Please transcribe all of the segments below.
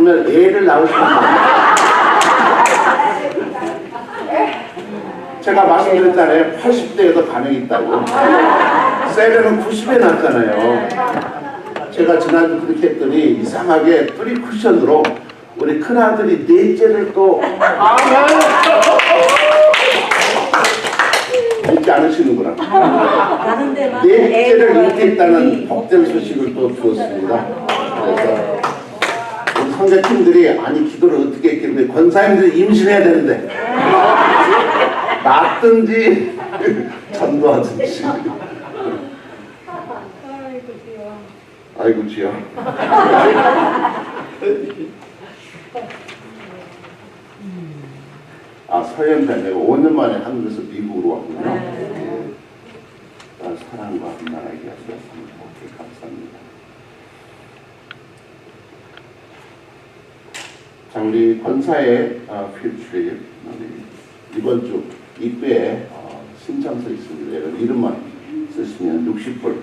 보면 애를 낳을 수 있어요. 제가 말씀드렸잖아요. 80대에도 반응이 있다고. 세레는 90에 났잖아요. 제가 지난주 그렇게 했더니 이상하게 프리 쿠션으로 우리 큰아들이 넷째를 또 믿지 않으시는구나. 넷째를 잃겠다는 있으니 복된 소식을 또 주었습니다. 그래서 선교팀들이 아니 기도를 어떻게 했길래 권사님들이 임신해야 되는데. 낳든지 전도하든지. 아이고 주여 아 서현자 내가 5년 만에 한국에서 미국으로 왔군요 예. 아, 사랑과 나라에게 하셨습니다. 감사합니다 자 우리 권사의 어, 필트립 우리 이번 주 입구에 어, 신청서 있습니다 여러분 이름만 쓰시면 60불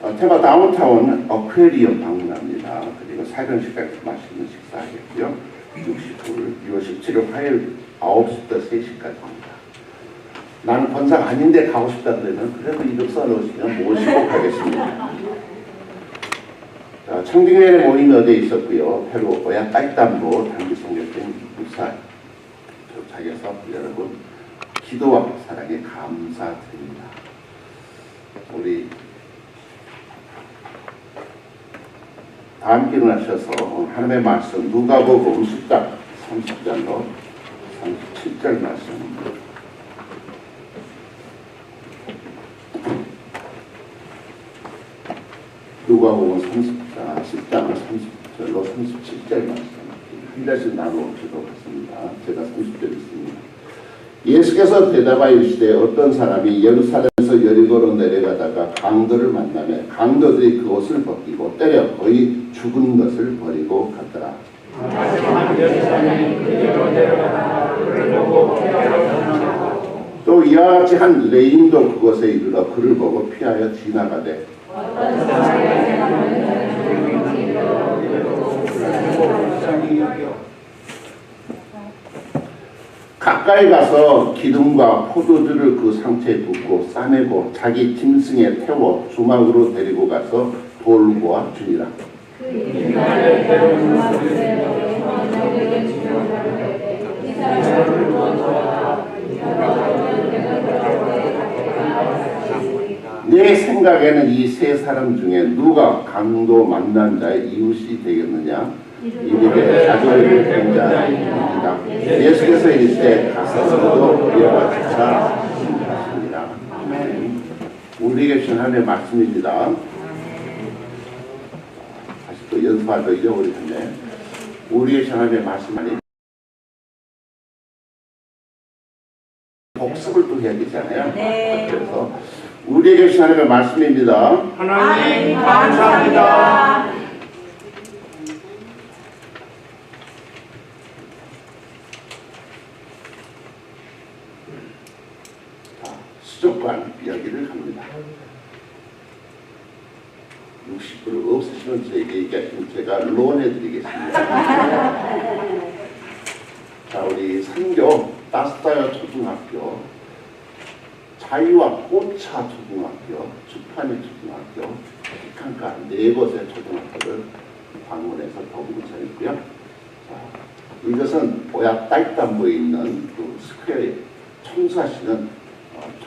어, 테마 다운타운 어쿠에리엄 방문합니다. 그리고 사견식까지 맛있는 식사하겠고요. 60불 6월 17일 화요일 9시부터 3시까지입니다. 나는 권사가 아닌데 가고 싶다 그러면 그래도 이름 써놓으시면 모시고 가겠습니다. 자, 청딩회의 모임이 어제 있었고요. 페루 오야 딸담보 단기 성격된 부산 도착해서 여러분 기도와 사랑에 감사드립니다. 우리 다 함께 일어나셔서 하나님의 말씀 누가복음 10장 30절로 37절 말씀 누가복음 30장 10장 30절로 37절 말씀 한 절씩 나누어 기도하겠습니다. 제가 30절 있습니다. 예수께서 대답하여 이르시되 어떤 사람이 예루살렘에서 여리고로 내려가다가 강도를 만나며 강도들이 그 옷을 벗기고 때려 거의 죽은 것을 버리고 갔더라. 또 이와 같이 한 레인도 그곳에 이르러 그를 보고 피하여 지나가되 가까이 가서 기름과 포도주를 그 상처에 붓고 싸매고 자기 짐승에 태워 주막으로 데리고 가서 돌보아 주니라. 내 생각에는 이 세 사람 중에 누가 강도 만난 자의 이웃이 되겠느냐? 자존을 된 자입니다. 예수께서 이르시되 가서도 이와 같이 하시니라. 우리에게 하나님의 말씀입니다. 다시 또 연습하다 잊어버리셨네. 우리에게 주신 하나님의 말씀 아니 복습을 또 해야 되잖아요. 네. 그래서 우리에게 주신 하나님의 말씀입니다. 하나님 감사합니다. 수족관 이야기를 합니다. 60불 없으시면 저에게 얘기하시면 제가 론해드리겠습니다. 자, 우리 상교 따스타여 초등학교, 자유와 꽃차 초등학교, 주판이 초등학교, 북한가 네 곳의 초등학교를 방문해서 도움을 전했고요. 자, 이것은 보약 딸담보에 있는 그 스퀘어에 청소하시는 어,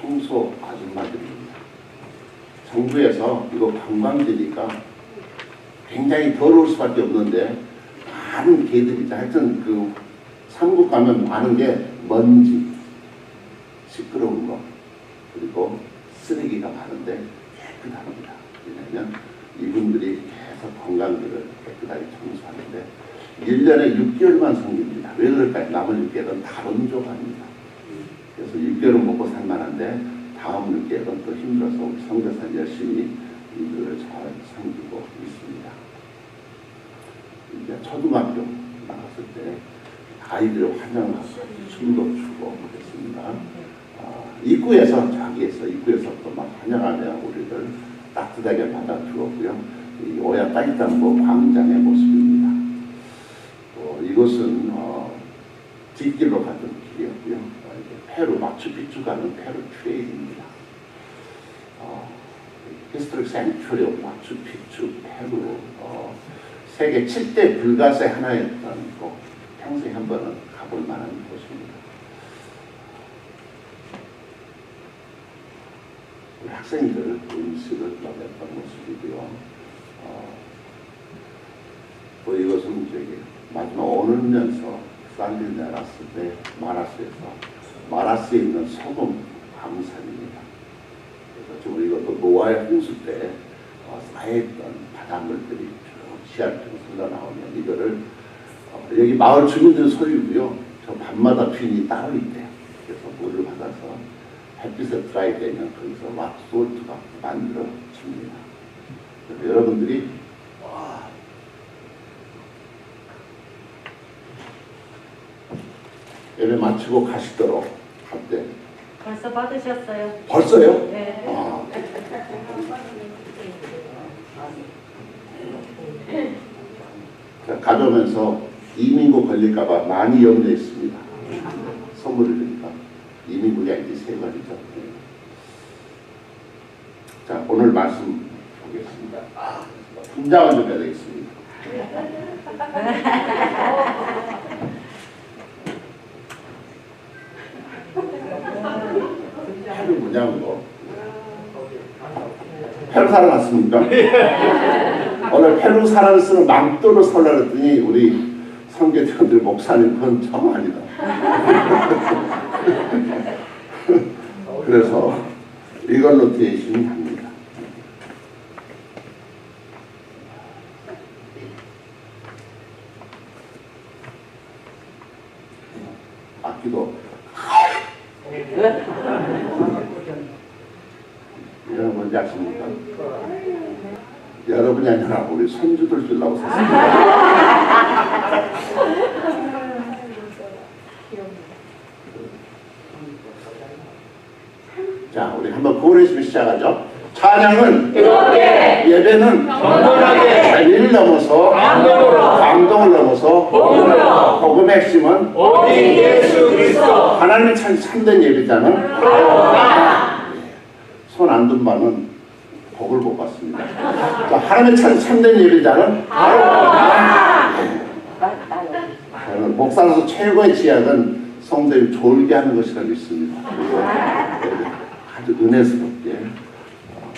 청소 아줌마들입니다. 정부에서 이거 관광지니까 굉장히 더러울 수밖에 없는데 많은 개들이. 하여튼 그 삼국 가면 많은 게 먼지, 시끄러운 거, 그리고 쓰레기가 많은데 깨끗합니다. 왜냐하면 이분들이 계속 관광지를 깨끗하게 청소하는데 1년에 6개월만 섬깁니다. 왜 그럴까요? 남은 6개월은 다른 조합입니다. 그래서 6개월은 먹고 살만한데 다음 6개월은 또 힘들어서 우리 성교사는 열심히 이들을 잘 섬기고 있습니다. 이제 초등학교 나갔을 때 아이들을 환영하고 춤도 추고 그랬습니다. 아, 입구에서 저기에서 입구에서 또막 환영하며 우리를 따뜻하게 받아주었고요. 이 오야 땅땅보 광장의 모습입니다. 이곳은 어, 뒷길로 가던 길이었고요. 어, 이게 페루 마추픽추 가는 페루 트레일입니다. 어, 히스토릭 생츄리 오브 마추픽추 페루 어, 세계 7대 불가세 하나였던 곳 평소에 한 번은 가볼 만한 곳입니다. 우리 학생들 음식을 먹였던 모습이고요. 어, 또 이것은 저기 마지막 오늘면서 살리네라스 때 마라스에서 마라스에 있는 소금 광산입니다. 그래서 지금 이것도 노아의 홍수 때 어, 쌓여있던 바닷물들이 쭉 통해 흘러나오면 이거를 어, 여기 마을 주민들 소유고요. 저 밤마다 빈이 따로 있대요. 그래서 물을 받아서 햇빛에 드라이 되면 거기서 락솔트가 만들어집니다. 그래서 여러분들이 와, 예배 마치고 가시도록 할때 벌써 받으셨어요? 벌써요? 네. 아. 자, 가져오면서 이민국 걸릴까봐 많이 염려했습니다. 선물을 드니까 이민국이 아니지 세 가지죠. 네. 자, 오늘 말씀 보겠습니다. 아, 분장을 좀 해야 되겠습니다. 페루 뭐냐고. 페루 사람 왔습니까? 오늘 페루 사람을 쓰는 망토로 설라 그랬더니 우리 성교대원들 목사님 그건 정 아니다. 그래서 이걸로 대신 합니다. 악기도 여러분 뭔지 아십니까? 여러분이 아니라 우리 손주들 주려고 샀습니다. 자, 우리 한번 고래시면 시작하죠. 찬양은 예배는 자리를 넘어서 감동으로 감동을 넘어서 복음으로 복음의 핵심은 오직 예수 그리스도 하나님의 참 참된 예배자는 손 안 든 바는 복을 못 받습니다. 자, 하나님의 참, 참된 예배자는 저는 목사로서 최고의 지약은 성도를 졸게 하는 것이라 믿습니다. 아주 은혜스럽게 어,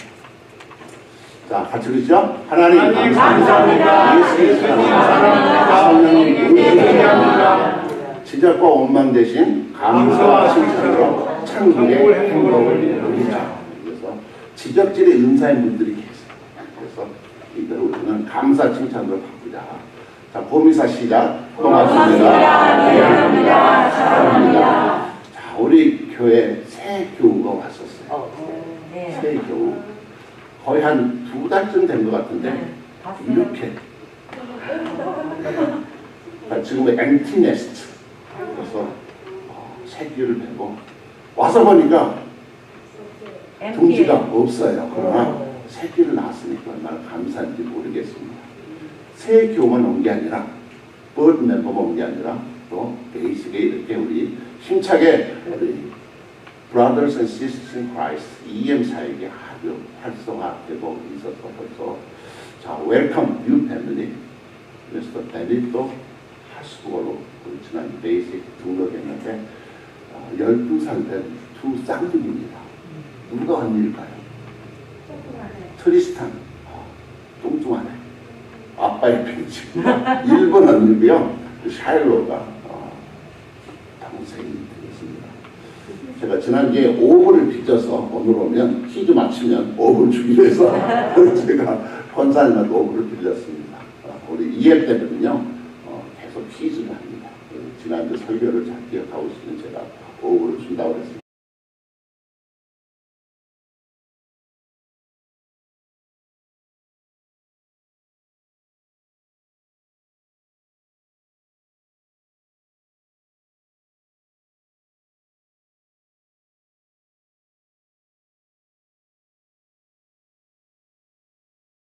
자 같이 그러죠? 하나님 하나님 감사합니다. 감사합니다. 예수님 사랑합니다. 성령님 은혜합니다. 지적과 원망 대신 감사와 칭찬으로 천국의 행복을 누리자. 지적질의 은사인 분들이 계세요. 그래서 이들 우리는 감사 칭찬으로 바꾸자. 자, 보미사 시작. 고맙습니다. 미안합니다. 사랑합니다. 자, 우리 교회 새 교우가 왔었어요. 네. 새 교우. 거의 한 두 달쯤 된 것 같은데 봤어요. 이렇게 자, 지금 엠티 네스트 그래서 어, 새끼를 베고 와서 보니까 둥지가 없어요. 그러나 새끼를 낳았으니까 얼마나 감사한지 모르겠습니다. 새 교만 온 게 아니라 버드 멤버가 온 게 아니라 또 베이직에 이렇게 우리 힘차게 우리 Brothers and Sisters in Christ EM 사역이 아주 활성화되고 있어서 벌써 자 웰컴 뉴 패밀리 그래서 데뷔도 하수구로 지난 베이직 등록했는데 어, 12살 된 두 쌍둥이입니다. 누가 한 일일까요? 트리스탄 어, 뚱뚱하네. 아빠의 편지. 일본 언니고요. 샤일로가 어, 동생이 되겠습니다. 제가 지난주에 오브를 빚어서 오늘 오면 퀴즈 맞추면 오브를 주기로 해서 제가 권사님한테 오브를 빌렸습니다. 어, 우리 EM 때는요 어, 계속 퀴즈를 합니다. 그 지난주 설교를 잘 기억하고 있으면 제가 오브를 준다고 했습니다.